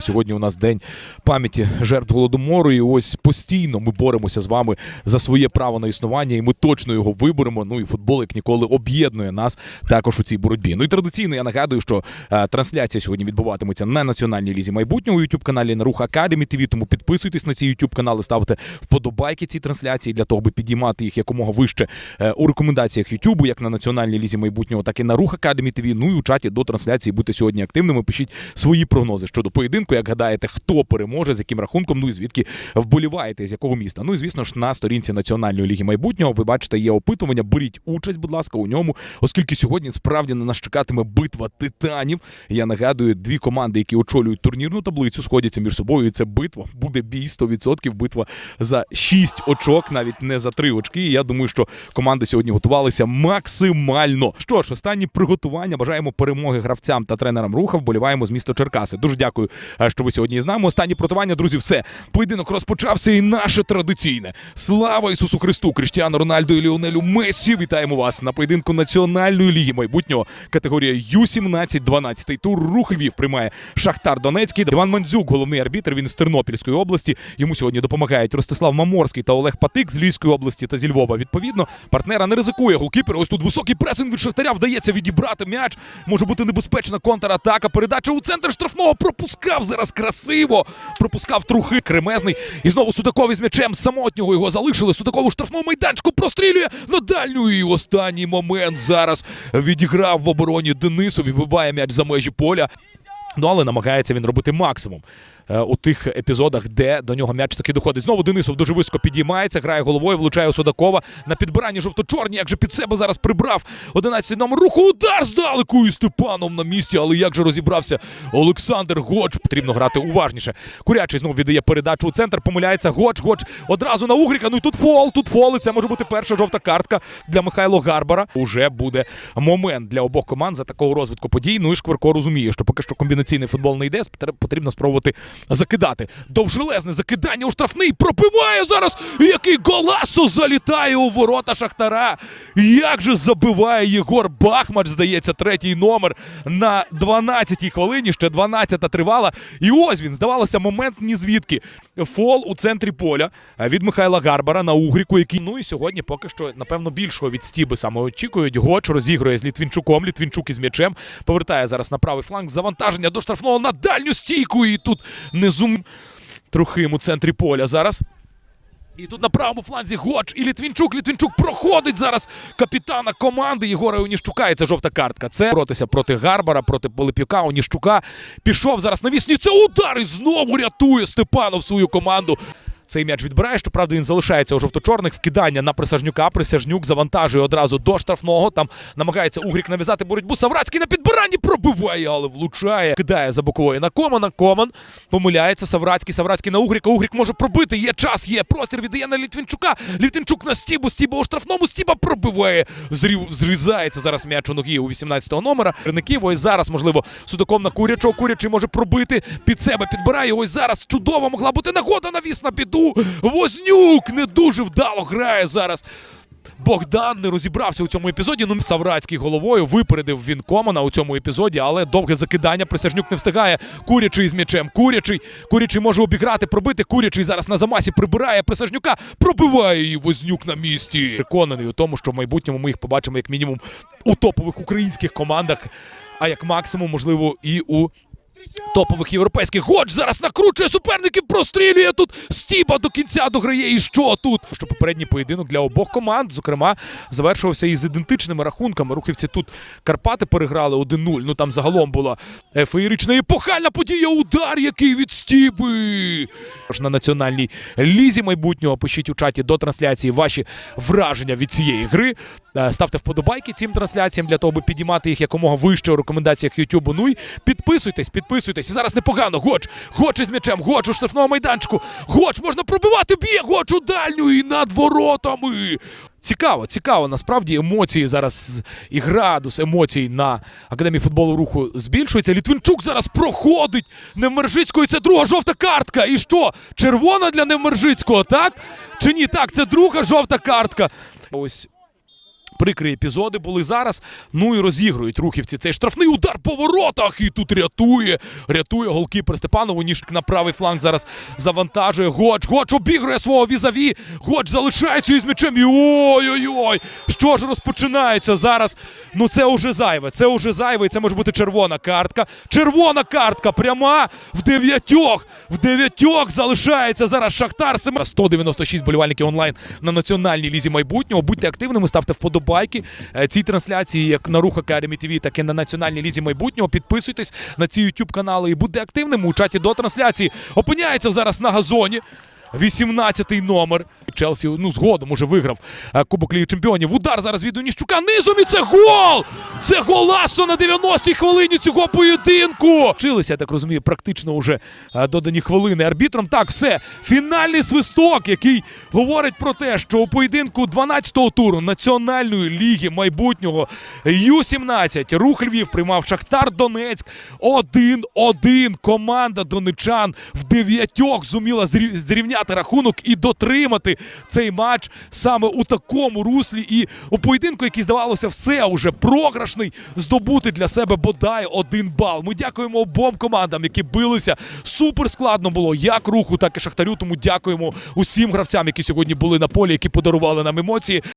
Сьогодні у нас день пам'яті жертв голодомору. І ось постійно ми боремося з вами за своє право на існування, і ми точно його виберемо. Ну і футбол, як ніколи, об'єднує нас також у цій боротьбі. Ну і традиційно я нагадую, що е, трансляція сьогодні відбуватиметься на національній лізі майбутнього у youtube каналі на Рух Академі ТВ. Тому підписуйтесь на ці youtube канали, ставте вподобайки ці трансляції для того, аби підіймати їх якомога вище е, у рекомендаціях YouTube, як на національній лізі майбутнього, так і на Рух Академі ТВ. Ну і у чаті до трансляції будьте сьогодні активними. Пишіть свої прогнози щодо поєдинку. Як гадаєте, хто переможе, з яким рахунком, ну і звідки вболіваєте, з якого міста. Ну і звісно ж на сторінці Національної ліги майбутнього. Ви бачите, є опитування. Беріть участь, будь ласка, у ньому, оскільки сьогодні справді на нас чекатиме битва титанів. Я нагадую, дві команди, які очолюють турнірну таблицю, сходяться між собою. І це битва буде бій 100%, Битва за 6 очок, навіть не за 3 очки. І я думаю, що команди сьогодні готувалися максимально. Що ж, останні приготування. Бажаємо перемоги гравцям та тренерам руха. Вболіваємо з міста Черкаси. Дуже дякую, що ви сьогодні з нами. Останні приготування, друзі, все. Поєдинок розпочався і наше традиційне. Слава Ісусу Христу, Кріштіану Рональду і Ліонелю Месі. Вітаємо вас на поєдинку Національної ліги майбутнього. Категорія Ю-17-12. Тур рух Львів приймає Шахтар Донецький. Іван Мандзюк, головний арбітр. Він з Тернопільської області. Йому сьогодні допомагають Ростислав Маморський та Олег Патик з Львівської області та зі Львова. Відповідно, партнера не ризикує. Голкіпер. Ось тут високий пресинг від Шахтаря. Вдається відібрати м'яч. Може бути небезпечна контратака. Передача у центр штрафного пропускав зараз красиво. Пропускав трухи кремезний. І знову Судакові з м'ячем самотнього його залишили. Судаков у штрафному майданчику прострілює на дальню. І останній момент зараз відіграв в обороні Денисов і вибиває м'яч за межі поля. Ну, але намагається він робити максимум у тих епізодах, де до нього м'яч таки доходить. Знову Денисов дуже високо підіймається, грає головою, влучає у Судакова на підбиранні жовто-чорні. Як же під себе зараз прибрав 11 номер руху. Удар здалеку і Степанов на місці. Але як же розібрався Олександр Гоч? Потрібно грати уважніше. Курячий знову віддає передачу у центр. Помиляється Гоч. Гоч одразу на Угріка. Ну і тут фол, тут фол. І це може бути перша жовта картка для Михайло Гарбара. Уже буде момент для обох команд за такого розвитку подій. Ну і Шкварко розуміє, що поки що комбінаційний футбол не йде. Потрібно спробувати закидати. Довжелезне закидання у штрафний. Пробиває зараз. Який голасо залітає у ворота Шахтара. Як же забиває Єгор Бахмач, здається, третій номер на 12-й хвилині. Ще 12-та тривала. І ось він, здавалося, момент ні звідки. Фол у центрі поля від Михайла Гарбара на Угріку, який ну і сьогодні поки що, напевно, більшого від Стіби саме очікують. Гоч розігрує з Літвінчуком. Літвінчук із м'ячем повертає зараз на правий фланг. Завантаження до штрафного на дальню стійку. І тут низум Трухим у центрі поля зараз. І тут на правому фланзі Гоч і Літвінчук. Літвінчук проходить зараз капітана команди Єгора Оніщука. І це жовта картка. Це боротися проти Гарбара, проти Полипюка, Оніщука. Пішов зараз на вісні. Це удар і знову рятує Степанов свою команду. Цей м'яч відбирає. Щоправда, він залишається у жовто-чорних. Вкидання на Присяжнюка. Присяжнюк завантажує одразу до штрафного. Там намагається Угрік нав'язати боротьбу. Саврацький на підбиранні пробиває, але влучає. Кидає за бокової на Комана. Коман помиляється. Саврацький. Саврацький на Угріка. Угрік може пробити. Є час, є простір. Віддає на Літвінчука. Літвінчук на Стібу. Стіба у штрафному. Стіба пробиває. Зрів, зрізається зараз м'яч у ноги у 18-го номера. Керників. Ось зараз, можливо, судаком на Курячого. Курячий може пробити під себе. Підбирає. Ось зараз чудова могла бути нагода. Навіс на біду. Вознюк не дуже вдало грає зараз. Богдан не розібрався у цьому епізоді. Ну, Саврацький головою випередив він Комана у цьому епізоді, але довге закидання. Присяжнюк не встигає. Курячий з м'ячем. Курячий. Курячий може обіграти, пробити. Курячий зараз на замасі прибирає Присяжнюка, пробиває її Вознюк на місці. Переконаний у тому, що в майбутньому ми їх побачимо як мінімум у топових українських командах, а як максимум, можливо, і у топових європейських. Гоч зараз накручує суперників, прострілює тут. Стіба до кінця дограє. І що тут? Що попередній поєдинок для обох команд, зокрема, завершувався із ідентичними рахунками. Рухівці тут Карпати переграли 1-0. Ну там загалом була феєрична епохальна подія. Удар, який від Стіби. На національній лізі майбутнього пишіть у чаті до трансляції ваші враження від цієї гри. Е, Ставте вподобайки цим трансляціям для того, аби підіймати їх якомога вище у рекомендаціях YouTube. Ну і підписуйтесь, підписуйтесь. І зараз непогано. Гоч, Гоч із м'ячем, Гоч у штрафному майданчику. Гоч можна пробивати, б'є Гоч у дальню і над воротами. Цікаво, цікаво. Насправді емоції зараз і градус емоцій на академії футболу руху збільшується. Літвінчук зараз проходить Невмержицького. І це друга жовта картка. І що? Червона для Невмержицького, так? Чи ні? Так, це друга жовта картка. Ось прикрі епізоди були зараз. Ну і розігрують рухівці цей штрафний удар по воротах. І тут рятує, рятує голкіпер Степанову. Ніжик на правий фланг зараз завантажує. Гоч, Гоч обігрує свого візаві. Гоч залишається із м'ячем. І ой-ой-ой. Що ж розпочинається зараз? Ну це вже зайве. Це вже зайве. І це може бути червона картка. Червона картка пряма в дев'ятьох. В дев'ятьох залишається зараз Шахтар. Сем- 196 болівальників онлайн на національній лізі майбутнього. Будьте активними, ставте вподобайки е, цій трансляції, як на Рух Академі ТВ, так і на національній лізі майбутнього. Підписуйтесь на ці YouTube канали і будьте активними у чаті до трансляції. Опиняється зараз на газоні. 18-й номер. Челсі ну згодом уже виграв е, Кубок Ліги Чемпіонів. Удар зараз від Оніщука низом і це гол! Це голасо на 90-й хвилині цього поєдинку. Вчилися, я так розумію, практично вже е, додані хвилини арбітром. Так, все. Фінальний свисток, який говорить про те, що у поєдинку 12-го туру Національної ліги майбутнього Ю-17 Рух Львів приймав Шахтар Донецьк 1-1. Команда донечан в дев'ятьох зуміла зрів- зрівняти рахунок і дотримати цей матч саме у такому руслі. І у поєдинку, який здавалося, все уже програшний, здобути для себе бодай один бал. Ми дякуємо обом командам, які билися. Супер складно було як руху, так і шахтарю. Тому дякуємо усім гравцям, які сьогодні були на полі, які подарували нам емоції.